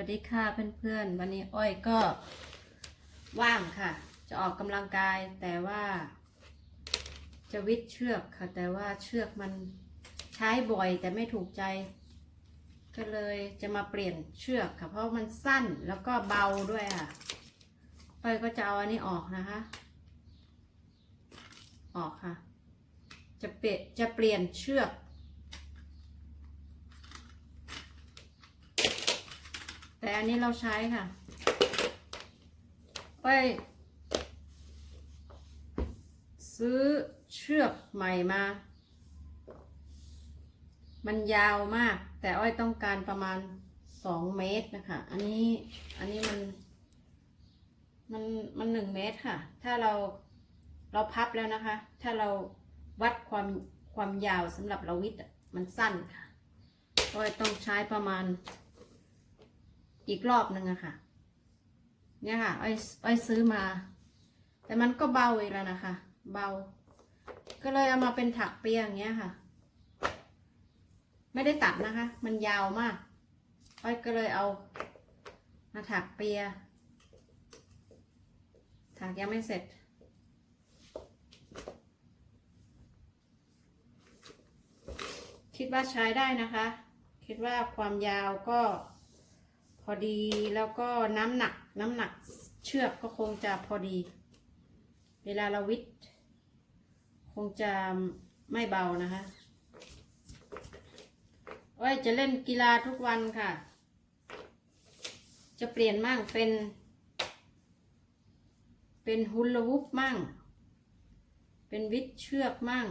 วัสดีค่ะเพื่อนๆ วันนี้อ้อยก็ว่างค่ะ จะออกกำลังกายแต่ว่า จะวิดเชือกค่ะ แต่ว่าเชือกมันใช้บ่อยแต่ไม่ถูกใจ ก็เลยจะมาเปลี่ยนเชือกค่ะ เพราะมันสั้นแล้วก็เบาด้วยค่ะอ้อยก็จะเอาอันนี้ออกนะคะ ออกค่ะ จะเปลี่ยนจะเปลี่ยนเชือก แต่อันนี้เราใช้ค่ะไปซื้อเชือกใหม่มา มันยาวมาก แต่อ้อยต้องการประมาณสองเมตรนะคะ อันนี้ อันนี้มัน มัน มันหนึ่งเมตรค่ะ ถ้าเรา เราพับแล้วนะคะ ถ้าเราวัดความ ความยาวสำหรับเราวิทย์มันสั้นค่ะ อ้อยต้องใช้ประมาณ อีกรอบหนึ่งอะค่ะ เนี่ยค่ะอ้อยอ้อยซื้อมา แต่มันก็เบาอีกแล้วนะคะ เบา ก็เลยเอามาเป็นถักเปียอย่างเงี้ยค่ะ ไม่ได้ตัดนะคะ มันยาวมาก อ้อยก็เลยเอามาถักเปีย ถักยังไม่เสร็จคิดว่าใช้ได้นะคะ คิดว่าความยาวก็ อดีแล้วก็น้ำหนักน้ำหนักเชือกก็คงจะพอดี เวลาเราวิทย์คงจะไม่เบานะคะอ้อยจะเล่นกีฬาทุกวันค่ะ จะเปลี่ยนมั่งเป็น เป็นฮุลลาฮุปมั่ง เป็นวิทย์เชือกมั่ง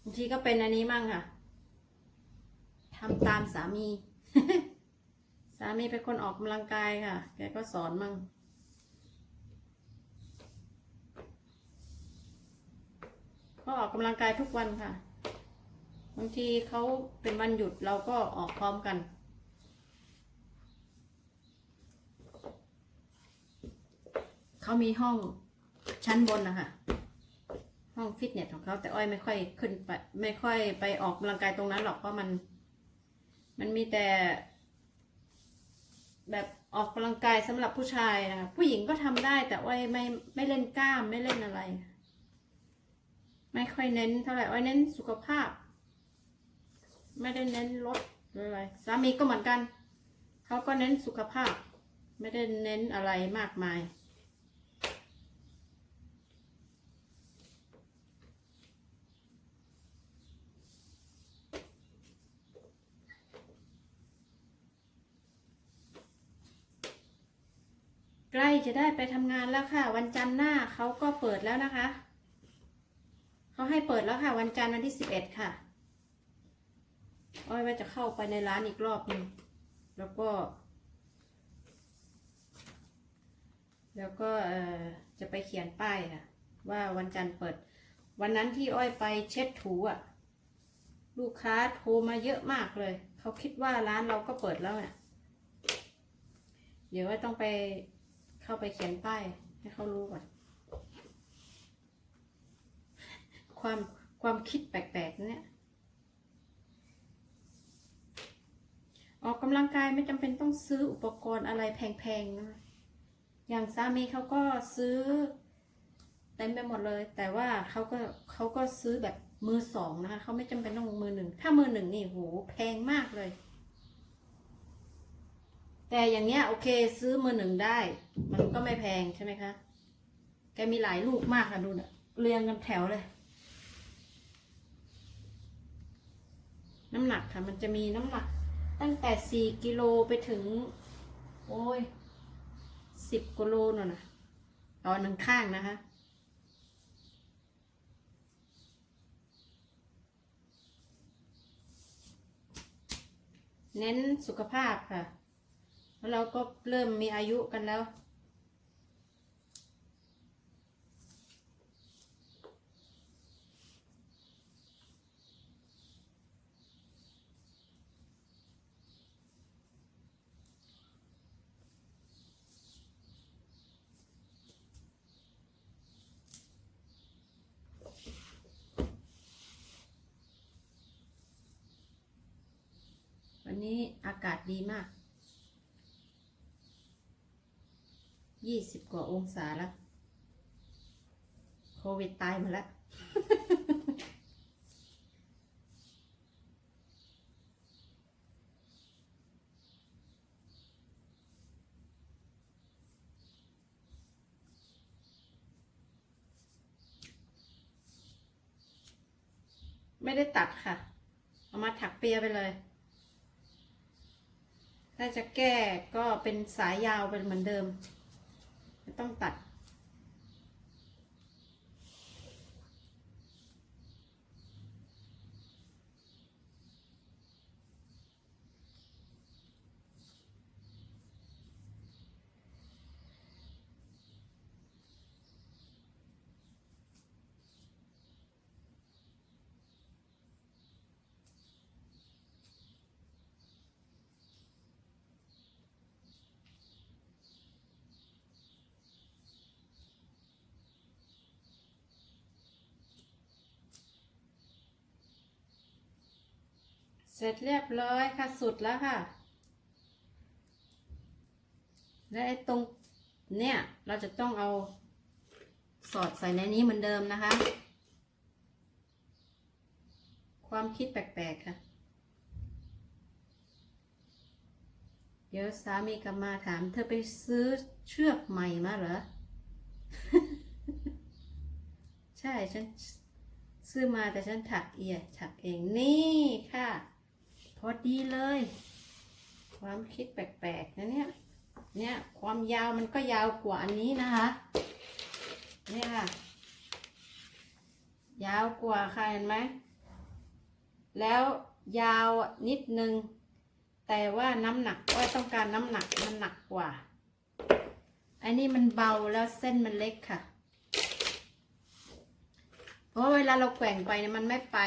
บางทีก็เป็นอันนี้มั่งค่ะทำตามสามี สามีเป็นคนออกกำลังกายค่ะ แกก็สอนมั่งก็ออกกำลังกายทุกวันค่ะ บางทีเขาเป็นวันหยุดเราก็ออกพร้อมกัน เขามีห้องชั้นบนนะคะห้องฟิตเนสของเขาแต่อ้อยไม่ค่อยขึ้นไปไม่ค่อยไปออกกำลังกายตรงนั้นหรอกเพราะมัน มันมีแต่ แบบออกกำลังกายสำหรับผู้ชายนะผู้หญิงก็ทำได้แต่อ้อยไม่ไม่เล่นกล้ามไม่เล่นอะไร ไม่ค่อยเน้นเท่าไหร่อ้เน้นสุขภาพ ไม่ได้เน้นลดหรืออะไรสามีก็เหมือนกัน เขาก็เน้นสุขภาพ ไม่ได้เน้นอะไรมากมาย จะได้ไปทำงานแล้วค่ะ วันจันทร์หน้าเขาก็เปิดแล้วนะคะ เขาให้เปิดแล้วค่ะ วันจันทร์วันที่สิบเอ็ดค่ะ อ้อยว่าจะเข้าไปในร้านอีกรอบนึงแล้วก็ แล้วก็จะไปเขียนป้ายค่ะ ว่าวันจันทร์เปิด วันนั้นที่อ้อยไปเช็ดถูอะ ลูกค้าโทรมาเยอะมากเลย เขาคิดว่าร้านเราก็เปิดแล้วเนี่ยเดี๋ยวว่าต้องไป เข้าไปเขียนป้ายให้เขารู้ก่อน ความความคิดแปลกๆนะเนี่ย ออกกำลังกายไม่จำเป็นต้องซื้ออุปกรณ์อะไรแพงๆนะอย่างสามีเขาก็ซื้อเต็มไปหมดเลย แต่ว่าเขาก็เขาก็ซื้อแบบมือสองนะคะเขาไม่จำเป็นต้องมือหนึ่ง ถ้ามือหนึ่งนี่โหแพงมากเลย แต่อย่างเงี้ยโอเคซื้อมือหนึ่งได้ มันก็ไม่แพงใช่ไหมคะ แกมีหลายลูกมากค่ะดูนะเรียงกันแถวเลย น้ำหนักค่ะ มันจะมีน้ำหนัก ตั้งแต่สี่กิโลไปถึง โอ้ยสิบกิโลน่ะนะต่อหนึ่งข้างนะคะเน้นสุขภาพค่ะ แล้วเราก็เริ่มมีอายุกันแล้ว วันนี้อากาศดีมาก ยี่สิบกว่าองศาแล้วโควิดตายมดแล้ว ไม่ได้ตัดค่ะ เอามาถักเปียไปเลยถ้าจะแก้ก็เป็นสายยาวเป็นเหมือนเดิม ต้องตัด เสร็จเรียบร้อยค่ะสุดแล้วค่ะ และไอ้ตรงเนี่ยเราจะต้องเอาสอดใส่ในนี้เหมือนเดิมนะคะ ความคิดแปลกๆค่ะ เดี๋ยวสามีกลับมาถาม เธอไปซื้อเชือกใหม่มาเหรอ ใช่ฉันซื้อมาแต่ฉันถักเอียถักเองนี่ค่ะ พอดีเลย ความคิดแปลกๆนะเนี่ย เนี่ย ความยาวมันก็ยาวกว่าอันนี้นะคะ เนี่ยค่ะ ยาวกว่าค่ะเห็นไหม แล้วยาวนิดนึง แต่ว่าน้ำหนักก็ต้องการน้ำหนักมันหนักกว่า อันนี้มันเบาแล้วเส้นมันเล็กค่ะ เพราะเวลาเราแกว่งไปเนี่ยมันไม่ไป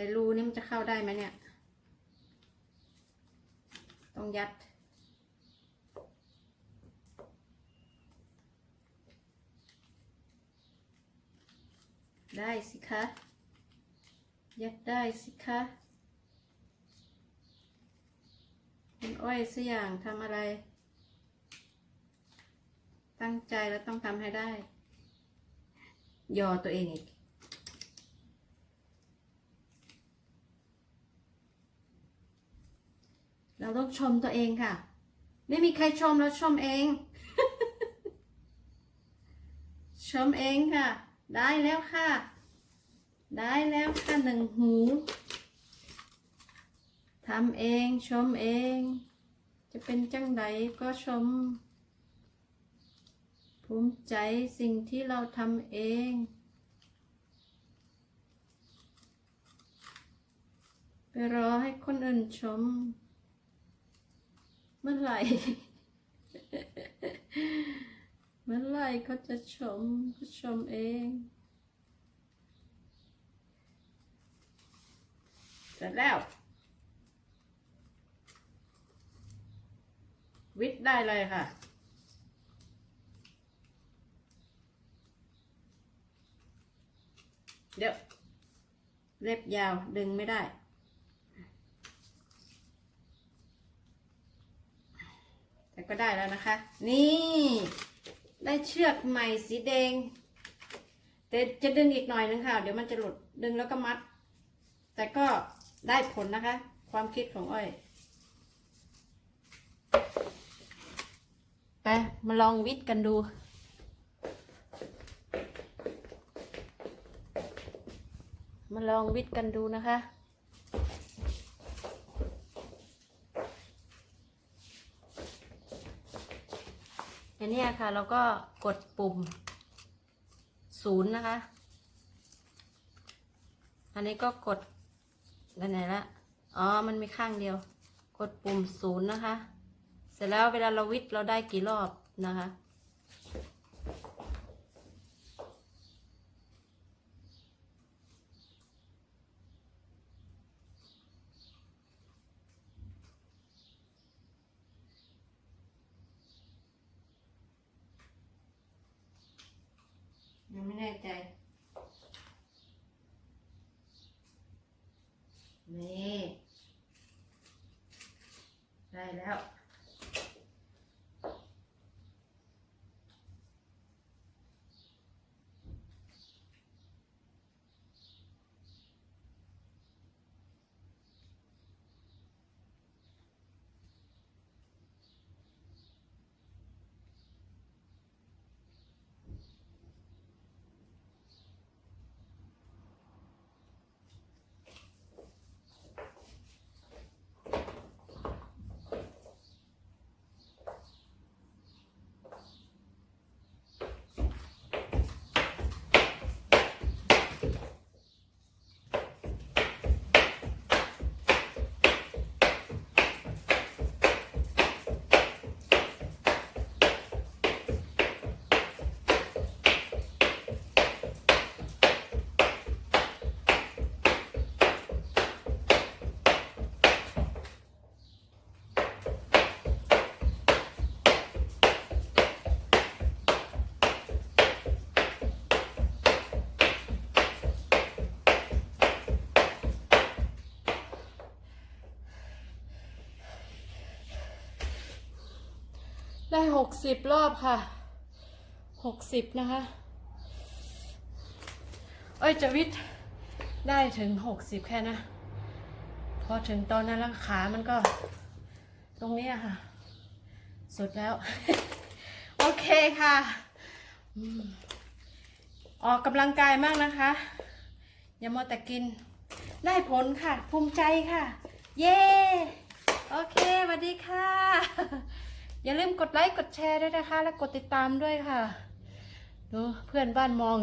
แต่รูนี่มันจะเข้าได้ไหมเนี่ย ต้องยัด ได้สิคะ ยัดได้สิคะคุณอ้อยสักอย่างทำอะไร ตั้งใจแล้วต้องทำให้ได้ ยอตัวเองอีก เราต้องชมตัวเองค่ะ ไม่มีใครชมเราชมเอง ชมเองค่ะ ได้แล้วค่ะ ได้แล้วค่ะหนึ่งหูทำเองชมเอง จะเป็นจังใดก็ชม ภูมิใจสิ่งที่เราทำเองไปรอให้คนอื่นชม เมื่อไหร่ เมื่อไหร่เขาจะชมก็ชมเอง เสร็จแล้ว วิทย์ได้เลยค่ะเดี๋ยวเล็บยาวดึงไม่ได้ แต่ ก็ได้แล้วนะคะ นี่ ได้เชือกใหม่สีแดง แต่จะดึงอีกหน่อยนึงค่ะ เดี๋ยวมันจะหลุดดึงแล้วก็มัด แต่ก็ได้ผลนะคะ ความคิดของอ้อยไปมาลองวิทย์กันดูมาลองวิทย์กันดูนะคะ อันนี้ค่ะเราก็กดปุ่มศูนย์นะคะ อันนี้ก็กดอันไหนละ อ๋อ มันมีข้างเดียว กดปุ่มศูนย์นะคะ เสร็จแล้วเวลาเราวิทย์เราได้กี่รอบนะคะ แน่ใจ นี่ ได้แล้ว กสิบรอบค่ะหกสิบนะคะเอ้ยจะวิทย์ได้ถึงหกสิบแค่นะ พอถึงตอนนั้นแล้วขามันก็ ตรงนี้ค่ะ สุดแล้ว โอเคค่ะ อออกกำลังกายมากนะคะ อย่ามัวแต่กิน ได้ผลค่ะ ภูมิใจค่ะ เย้ โอเคสวัสดีค่ะ อย่าลืมกดไลค์กดแชร์ด้วยนะคะ และกดติดตามด้วยค่ะดูเพื่อนบ้านมอง